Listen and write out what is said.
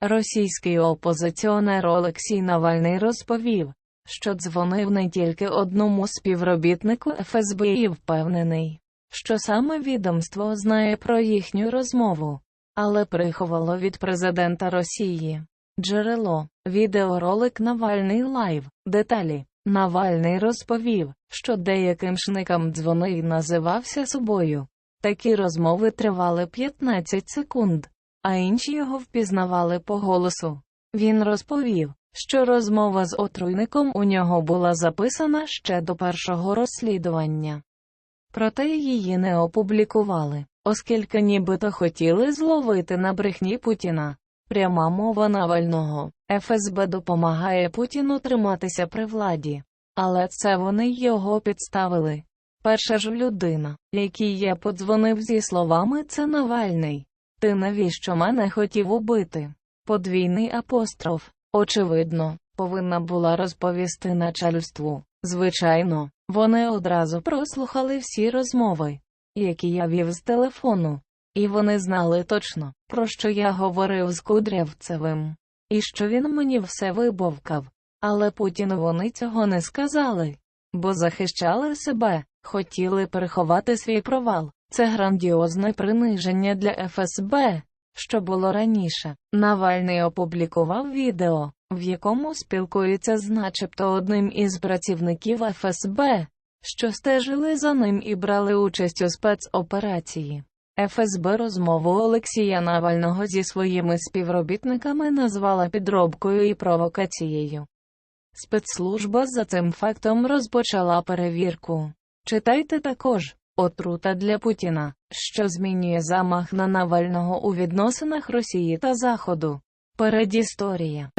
Російський опозиціонер Олексій Навальний розповів, що дзвонив не тільки одному співробітнику ФСБ і впевнений, що саме відомство знає про їхню розмову, але приховало від президента Росії. Джерело, відеоролик Навальний Лайв, деталі. Навальний розповів, що деяким шникам дзвонив і називався собою. Такі розмови тривали 15 секунд, а інші його впізнавали по голосу. Він розповів, що розмова з отруйником у нього була записана ще до першого розслідування. Проте її не опублікували, оскільки нібито хотіли зловити на брехні Путіна. Пряма мова Навального. ФСБ допомагає Путіну триматися при владі. Але це вони його підставили. Перша ж людина, якій я подзвонив зі словами це Навальний. Ти навіщо мене хотів убити? Подвійний апостроф, очевидно, повинна була розповісти начальству. Звичайно, вони одразу прослухали всі розмови, які я вів з телефону, і вони знали точно, про що я говорив з Кудрявцевим, і що він мені все вибовкав. Але Путіну вони цього не сказали, бо захищали себе, хотіли приховати свій провал. Це грандіозне приниження для ФСБ, що було раніше. Навальний опублікував відео, в якому спілкується з начебто одним із працівників ФСБ, що стежили за ним і брали участь у спецоперації. ФСБ розмову Олексія Навального зі своїми співробітниками назвала підробкою і провокацією. Спецслужба за цим фактом розпочала перевірку. Читайте також отрута для Путіна, що змінює замах на Навального у відносинах Росії та Заходу. Передісторія